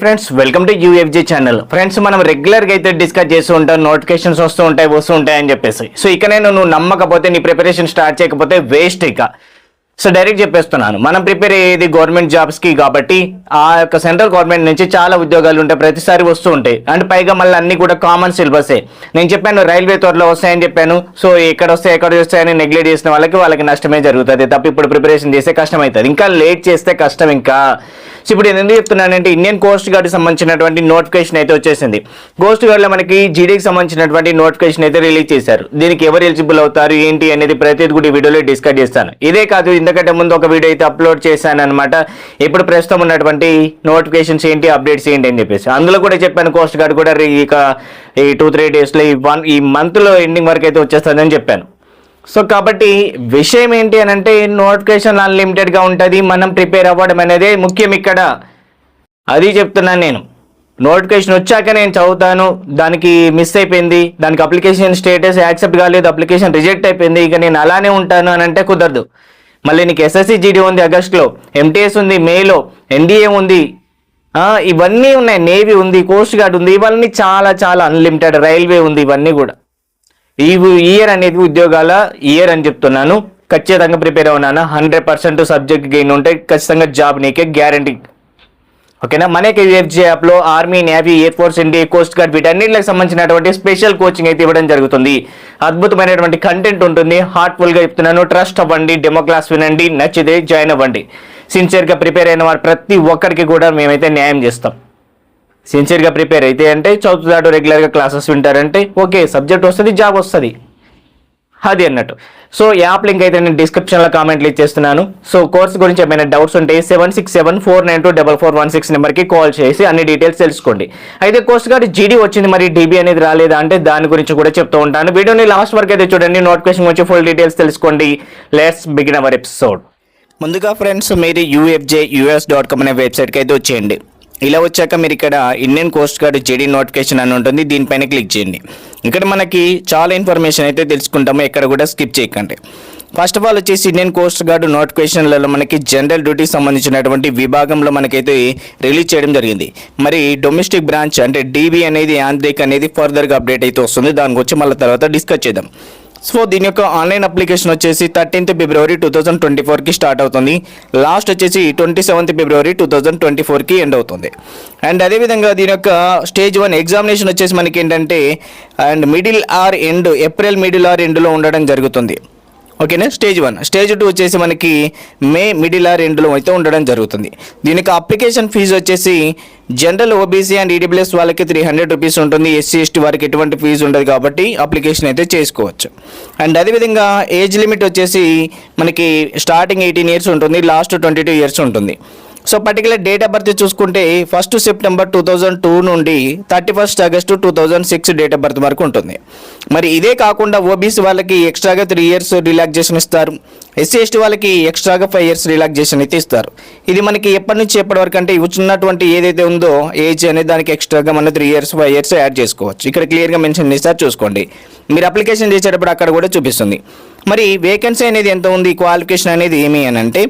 Friends welcome to UFG channel friends మనం రెగ్యులర్గా అయితే డిస్కస్ చేస్తూ ఉంటాం నోటిఫికేషన్స్ వస్తూ ఉంటాయి వస్తూ ఉంటాయి అని చెప్పేసి. సో ఇక నేను నువ్వు నమ్మకపోతే నీ ప్రిపరేషన్ స్టార్ట్ చేయకపోతే వేస్ట్ ఇక. సో డైరెక్ట్ చెప్పేస్తున్నాను. మనం ప్రిపేర్ అయ్యేది గవర్నమెంట్ జాబ్స్కి కాబట్టి ఆ యొక్క సెంట్రల్ గవర్నమెంట్ నుంచి చాలా ఉద్యోగాలు ఉంటాయి ప్రతిసారి వస్తూ ఉంటాయి. అండ్ పైగా మళ్ళీ అన్ని కూడా కామన్ సిలబసే నేను చెప్పాను రైల్వే త్వరలో వస్తాయని చెప్పాను. సో ఎక్కడ వస్తాయి ఎక్కడ వస్తాయని నెగ్లెక్ట్ చేసిన వాళ్ళకి వాళ్ళకి నష్టమే జరుగుతుంది. తప్ప ఇప్పుడు ప్రిపరేషన్ చేస్తే కష్టం అవుతుంది ఇంకా లేట్ చేస్తే కష్టం ఇంకా. సో ఇప్పుడు నేను ఎందుకు చెప్తున్నానంటే ఇండియన్ కోస్ట్ గార్డ్కి సంబంధించినటువంటి నోటిఫికేషన్ అయితే వచ్చేసింది. కోస్ట్ గార్డ్లో మనకి జీడీకి సంబంధించినటువంటి నోటిఫికేషన్ అయితే రిలీజ్ చేశారు. దీనికి ఎవరు ఎలిజిబుల్ అవుతారు ఏంటి అనేది ప్రతి కూడా వీడియోలో డిస్కస్ చేస్తాను. ఇదే కాదు ఎందుకంటే ముందు ఒక వీడియో అయితే అప్లోడ్ చేశాను అనమాట ఇప్పుడు ప్రస్తుతం ఉన్నటువంటి నోటిఫికేషన్స్ ఏంటి అప్డేట్స్ ఏంటి అని చెప్పేసి. అందులో కూడా చెప్పాను కోస్ట్ గార్డ్ కూడా ఇక ఈ టూ త్రీ డేస్లో ఈ వన్ ఈ మంత్లో ఎండింగ్ వరకు అయితే వచ్చేస్తుందని చెప్పాను. సో కాబట్టి విషయం ఏంటి అని అంటే నోటిఫికేషన్ అన్లిమిటెడ్గా ఉంటుంది మనం ప్రిపేర్ అవ్వడం అనేది ముఖ్యం ఇక్కడ. అది చెప్తున్నాను నేను. నోటిఫికేషన్ వచ్చాక నేను చదువుతాను దానికి మిస్ అయిపోయింది దానికి అప్లికేషన్ స్టేటస్ యాక్సెప్ట్ కాలేదు అప్లికేషన్ రిజెక్ట్ అయిపోయింది ఇక నేను అలానే ఉంటాను అని అంటే కుదరదు. మళ్ళీ నీకు ఎస్ఎస్సి జీడీ ఉంది ఆగస్ట్లో ఎంటీఎస్ ఉంది మేలో ఎన్డీఏ ఉంది. ఇవన్నీ ఉన్నాయి. నేవీ ఉంది కోస్ట్ గార్డ్ ఉంది. ఇవన్నీ చాలా చాలా అన్లిమిటెడ్ రైల్వే ఉంది ఇవన్నీ కూడా. ఈ ఇయర్ అనేది ఉద్యోగాల ఇయర్ అని చెప్తున్నాను. ఖచ్చితంగా ప్రిపేర్ అవునాను హండ్రెడ్ పర్సెంట్ సబ్జెక్ట్ గెయిన్ ఉంటే ఖచ్చితంగా జాబ్ నీకే గ్యారంటీ ఓకేనా? మనకి కేవీఎఫ్జీ యాప్లో army navy air force India coast guard వీటన్నిటికి సంబంధించినటువంటి స్పెషల్ కోచింగ్ అయితే ఇవ్వడం జరుగుతుంది. అద్భుతమైనటువంటి కంటెంట్ ఉంటుంది. హార్ట్ఫుల్గా చెప్తున్నాను. ట్రస్ట్ అవ్వండి. డెమో క్లాస్ వినండి. నచ్చితే జాయిన్ అవ్వండి. సిన్సియర్గా ప్రిపేర్ అయిన వారు ప్రతి ఒక్కరికి కూడా మేమైతే న్యాయం చేస్తాం. సిన్సియర్గా ప్రిపేర్ అయితే అంటే చదువుతాడు రెగ్యులర్గా క్లాసెస్ వింటారంటే ఓకే సబ్జెక్ట్ వస్తుంది జాబ్ వస్తుంది. అది అన్నట్టు. సో యాప్ లింక్ అయితే నేను డిస్క్రిప్షన్లో కామెంట్లు ఇచ్చేస్తున్నాను. సో కోర్స్ గురించి ఏమైనా డౌట్స్ ఉంటే seven six seven four nine two double four one six నెంబర్కి కాల్ చేసి అన్ని డీటెయిల్స్ తెలుసుకోండి. అయితే కోర్స్ గారు జీడీ వచ్చింది మరి డీబీ అనేది రాలేదా అంటే దాని గురించి కూడా చెప్తూ ఉంటాను. వీడియోని లాస్ట్ వరకు అయితే చూడండి. నోటిఫికేషన్ వచ్చి ఫుల్ డీటెయిల్స్ తెలుసుకోండి. లెట్స్ బిగిన్ అవర్ ఎపిసోడ్ ముందుగా ఫ్రెండ్స్ మీరు యూఎఫ్జే యూఎస్ డాట్ కామ్ అనే వెబ్సైట్కి అయితే వచ్చేయండి. ఇలా వచ్చాక మీరు ఇక్కడ Indian coast guard JD notification అని ఉంటుంది. దీనిపైన క్లిక్ చేయండి. ఇక్కడ మనకి చాలా ఇన్ఫర్మేషన్ అయితే తెలుసుకుంటాము. ఎక్కడ కూడా స్కిప్ చేయకండి. ఫస్ట్ ఆఫ్ ఆల్ వచ్చేసి ఇండియన్ కోస్ట్ గార్డ్ నోటిఫికేషన్లలో మనకి జనరల్ డ్యూటీకి సంబంధించినటువంటి విభాగంలో మనకైతే రిలీజ్ చేయడం జరిగింది. మరి డొమెస్టిక్ బ్రాంచ్ అంటే డీబీ అనేది యాంత్రిక్ అనేది ఫర్దర్గా అప్డేట్ అయితే వస్తుంది. దాని గురించి మళ్ళీ తర్వాత డిస్కస్ చేద్దాం. సో దీని యొక్క ఆన్లైన్ అప్లికేషన్ వచ్చేసి thirteenth February two thousand twenty ఫోర్కి స్టార్ట్ అవుతుంది. లాస్ట్ వచ్చేసి twenty seventh February two thousand twenty ఫోర్కి ఎండ్ అవుతుంది. అండ్ అదేవిధంగా దీని యొక్క స్టేజ్ వన్ ఎగ్జామినేషన్ వచ్చేసి మనకి ఏంటంటే and middle or end April middle or ఎండ్లో ఉండడం జరుగుతుంది. ఓకేనా? Stage one. స్టేజ్ టూ వచ్చేసి మనకి మే మిడిల్ ఆర్ ఎండ్లో అయితే ఉండడం జరుగుతుంది. దీనికి అప్లికేషన్ ఫీజు వచ్చేసి జనరల్ ఓబీసీ అండ్ ఈడబ్ల్యూఎస్ వాళ్ళకి త్రీ హండ్రెడ్ రూపీస్ ఉంటుంది. ఎస్సీ ఎస్టీ వారికి ఎటువంటి ఫీజు ఉండదు కాబట్టి అప్లికేషన్ అయితే చేసుకోవచ్చు. అండ్ అదేవిధంగా ఏజ్ లిమిట్ వచ్చేసి మనకి స్టార్టింగ్ ఎయిటీన్ ఇయర్స్ ఉంటుంది. లాస్ట్ ట్వంటీ టూ ఇయర్స్ ఉంటుంది. So particular date of birth చూసుకుంటే first September two thousand two నుండి thirty first August two thousand six date of birth వరకు ఉంటుంది. మరి ఇదే కాకుండా ఓబీసీ వాళ్ళకి ఎక్స్ట్రాగా త్రీ ఇయర్స్ రిలాక్సేషన్ ఇస్తారు. ఎస్సీ ఎస్టీ వాళ్ళకి ఎక్స్ట్రాగా ఫైవ్ ఇయర్స్ రిలాక్సేషన్ అయితే ఇస్తారు. ఇది మనకి ఎప్పటి నుంచి ఎప్పటి వరకు అంటే ఉన్నటువంటి ఏదైతే ఉందో ఏజ్ అనేది దానికి ఎక్స్ట్రాగా మన three years five years add చేసుకోవచ్చు. ఇక్కడ క్లియర్గా మెన్షన్ చేస్తారు చూసుకోండి. మీరు అప్లికేషన్ చేసేటప్పుడు అక్కడ కూడా చూపిస్తుంది. మరి వేకెన్సీ అనేది ఎంత ఉంది? క్వాలిఫికేషన్ అనేది ఏమి అని అంటే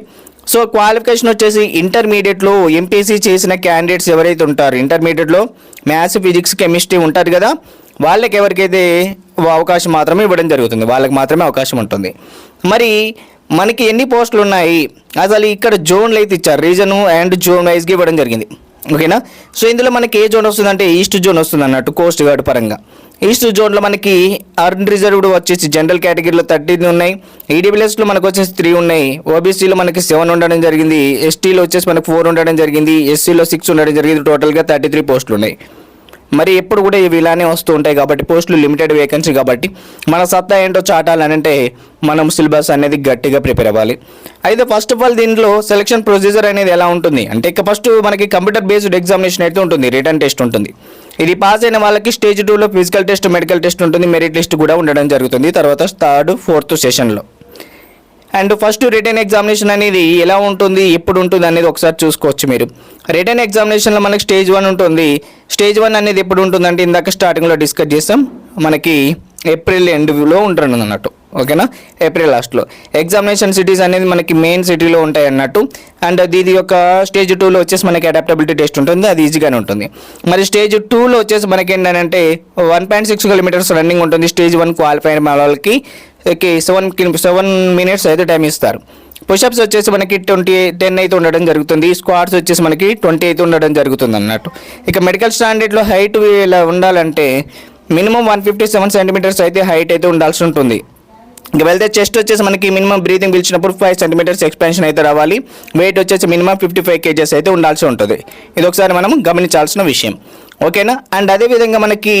సో క్వాలిఫికేషన్ వచ్చేసి ఇంటర్మీడియట్లో ఎంపీసీ చేసిన క్యాండిడేట్స్ ఎవరైతే ఉంటారో ఇంటర్మీడియట్లో మ్యాథ్స్ ఫిజిక్స్ కెమిస్ట్రీ ఉంటారు కదా వాళ్ళకి ఎవరికైతే అవకాశం మాత్రమే ఇవ్వడం జరుగుతుంది. వాళ్ళకి మాత్రమే అవకాశం ఉంటుంది. మరి మనకి ఎన్ని పోస్టులు ఉన్నాయి? అసలు ఇక్కడ జోన్లు అయితే ఇచ్చారు. రీజను అండ్ జోన్ వైజ్గా ఇవ్వడం జరిగింది. ఓకేనా? సో ఇందులో మనకి ఏ జోన్ వస్తుందంటే ఈస్ట్ జోన్ వస్తుంది అన్నట్టు కోస్ట్ గార్డ్ పరంగా. ఈస్ట్ జోన్లో మనకి అర్న్ రిజర్వ్డ్ వచ్చేసి జనరల్ కేటగిరీలో థర్టీన్ ఉన్నాయి. ఈడబ్ల్యూఎస్లో మనకు వచ్చేసి త్రీ ఉన్నాయి. ఓబీసీలో మనకి సెవెన్ ఉండడం జరిగింది. ఎస్టీలో వచ్చేసి మనకి ఫోర్ ఉండడం జరిగింది. ఎస్సీలో సిక్స్ ఉండడం జరిగింది. టోటల్గా థర్టీ త్రీ పోస్టులు ఉన్నాయి. మరి ఎప్పుడు కూడా ఇవి ఇలానే వస్తూ ఉంటాయి కాబట్టి పోస్టులు లిమిటెడ్ వేకెన్సీ కాబట్టి మన సత్తా ఏంటో చాటాలని అంటే మనం సిలబస్ అనేది గట్టిగా ప్రిపేర్ అవ్వాలి. అయితే ఫస్ట్ ఆఫ్ ఆల్ దీంట్లో సెలక్షన్ ప్రొసీజర్ అనేది ఎలా ఉంటుంది? అంటే ఇక ఫస్ట్ మనకి కంప్యూటర్ బేస్డ్ ఎగ్జామినేషన్ అయితే ఉంటుంది. రిటర్న్ టెస్ట్ ఉంటుంది. ఇది పాస్ అయిన వాళ్ళకి స్టేజ్ టూలో ఫిజికల్ టెస్ట్ మెడికల్ టెస్ట్ ఉంటుంది. మెరిట్ లిస్ట్ కూడా ఉండడం జరుగుతుంది. తర్వాత థర్డ్ ఫోర్త్ సెషన్లో. అండ్ ఫస్ట్ రిటర్న్ ఎగ్జామినేషన్ అనేది ఎలా ఉంటుంది ఎప్పుడు ఉంటుంది అనేది ఒకసారి చూసుకోవచ్చు మీరు. రిటర్న్ ఎగ్జామినేషన్లో మనకి స్టేజ్ వన్ ఉంటుంది. స్టేజ్ వన్ అనేది ఎప్పుడు ఉంటుందంటే ఇందాక స్టార్టింగ్లో డిస్కస్ చేస్తాం మనకి ఏప్రిల్ ఎండ్లో ఉంటాను అన్నట్టు ఓకేనా? ఏప్రిల్ లాస్ట్లో. ఎగ్జామినేషన్ సిటీస్ అనేది మనకి మెయిన్ సిటీలో ఉంటాయి అన్నట్టు అండ్ దీని యొక్క స్టేజ్ టూలో వచ్చేసి మనకి అడాప్టబిలిటీ టెస్ట్ ఉంటుంది. అది ఈజీగానే ఉంటుంది. మరి స్టేజ్ టూలో వచ్చేసి మనకి ఏంటంటే one point six kilometres running ఉంటుంది. స్టేజ్ వన్ క్వాలిఫై అయిన వాళ్ళకి సెవెన్ సెవెన్ మినిట్స్ అయితే టైం ఇస్తారు. పుషప్స్ వచ్చేసి మనకి ట్వంటీ టెన్ అయితే ఉండడం జరుగుతుంది. స్క్వాడ్స్ వచ్చేసి మనకి ట్వంటీ అయితే ఉండడం జరుగుతుంది అన్నట్టు ఇక మెడికల్ స్టాండర్డ్లో హైట్ ఇలా ఉండాలంటే minimum one fifty seven centimetres అయితే హైట్ అయితే ఉండాల్సి ఉంటుంది. ఇక వెళ్తే చెస్ట్ వచ్చేసి మనకి మినిమం బ్రీతింగ్ పిలిచినప్పుడు ఫైవ్ సెంటీమీటర్స్ ఎక్స్పెన్షన్ అయితే రావాలి. వెయిట్ వచ్చేసి మినిమం ఫిఫ్టీ ఫైవ్ కేజెస్ అయితే ఉండాల్సి ఉంటుంది. ఇది ఒకసారి మనం గమనించాల్సిన విషయం. ఓకేనా? అండ్ అదేవిధంగా మనకి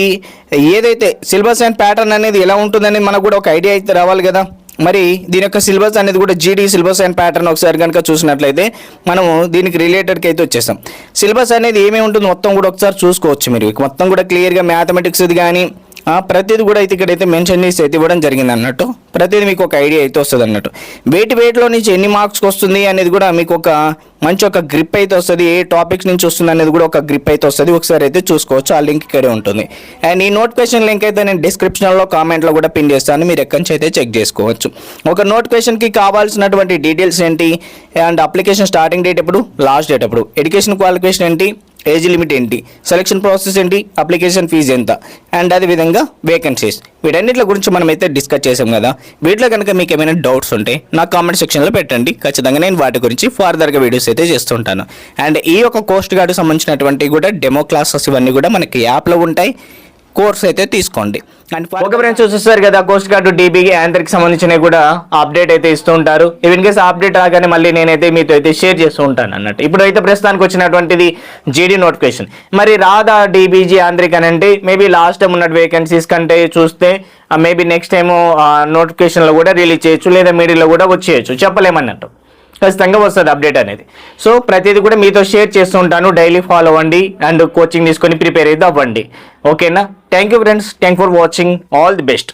ఏదైతే సిలబస్ అండ్ ప్యాటర్న్ అనేది ఎలా ఉంటుందని మనకు కూడా ఒక ఐడియా అయితే రావాలి కదా. మరి దీని యొక్క సిలబస్ అనేది కూడా జీడీ సిలబస్ అండ్ ప్యాటర్న్ ఒకసారి కనుక చూసినట్లయితే మనము దీనికి రిలేటెడ్కి అయితే వచ్చేసాం సిలబస్ అనేది ఏమేమి ఉంటుంది మొత్తం కూడా ఒకసారి చూసుకోవచ్చు మీరు. మొత్తం కూడా క్లియర్గా మ్యాథమెటిక్స్ కానీ ప్రతిది కూడా అయితే ఇక్కడైతే మెన్షన్ చేసి అయితే ఇవ్వడం జరిగింది అన్నట్టు. ప్రతిది మీకు ఒక ఐడియా అయితే వస్తుంది అన్నట్టు. వేటి వేటిలో నుంచి ఎన్ని మార్క్స్కి వస్తుంది అనేది కూడా మీకు ఒక మంచి ఒక గ్రిప్ అయితే వస్తుంది. ఏ టాపిక్స్ నుంచి వస్తుంది అనేది కూడా ఒక గ్రిప్ అయితే వస్తుంది. ఒకసారి అయితే చూసుకోవచ్చు. ఆ లింక్ ఇక్కడే ఉంటుంది. అండ్ ఈ నోటిఫికేషన్ లింక్ అయితే నేను డిస్క్రిప్షన్లో కామెంట్లో కూడా పిన్ చేస్తాను. మీరు ఎక్కడి నుంచి అయితే చెక్ చేసుకోవచ్చు. ఒక నోటిఫికేషన్కి కావాల్సినటువంటి డీటెయిల్స్ ఏంటి? అండ్ అప్లికేషన్ స్టార్టింగ్ డేట్ ఎప్పుడు? లాస్ట్ డేట్ ఎప్పుడు? ఎడ్యుకేషన్ క్వాలిఫికేషన్ ఏంటి? ఏజ్ లిమిట్ ఏంటి? సెలక్షన్ ప్రాసెస్ ఏంటి? అప్లికేషన్ ఫీజు ఎంత? అండ్ అదేవిధంగా వేకెన్సీస్ వీటన్నిటి గురించి మనమైతే డిస్కస్ చేసాం కదా. వీటిలో కనుక మీకు ఏమైనా డౌట్స్ ఉంటే నా కామెంట్ సెక్షన్లో పెట్టండి. ఖచ్చితంగా నేను వాటి గురించి ఫర్దర్గా వీడియోస్ అయితే చేస్తుంటాను. అండ్ ఈ యొక్క కోస్ట్ గార్డు సంబంధించినటువంటి కూడా డెమో క్లాసెస్ ఇవన్నీ కూడా మనకి యాప్లో ఉంటాయి. కోర్స్ అయితే తీసుకోండి. ఒక ఫ్రెండ్స్ చూసేస్తారు కదా కోస్ట్ గార్డ్ డీబీకి యాంత్రికి సంబంధించినవి కూడా అప్డేట్ అయితే ఇస్తూ ఉంటారు. ఇన్ కేసు అప్డేట్ రాగానే మళ్ళీ నేనైతే మీతో అయితే షేర్ చేస్తూ ఉంటాను అన్నట్టు. ఇప్పుడు అయితే ప్రస్తుతానికి వచ్చినటువంటిది జీడీ నోటిఫికేషన్ మరి రాదా డీబీజీ ఆంధ్రిక్ అని అంటే మేబీ లాస్ట్ టైం ఉన్న వేకెన్సీస్ కంటే చూస్తే మేబీ నెక్స్ట్ టైం నోటిఫికేషన్లో కూడా రిలీజ్ చేయొచ్చు లేదా మీడియాలో కూడా వచ్చేయచ్చు. చెప్పలేమన్నట్టు. ఖచ్చితంగా వస్తుంది అప్డేట్ అనేది. సో ప్రతిదీ కూడా మీతో షేర్ చేస్తూ ఉంటాను డైలీ ఫాలో అవ్వండి అండ్ కోచింగ్ తీసుకొని ప్రిపేర్ అయితే అవ్వండి. ఓకేనా thank you friends thank for watching all the best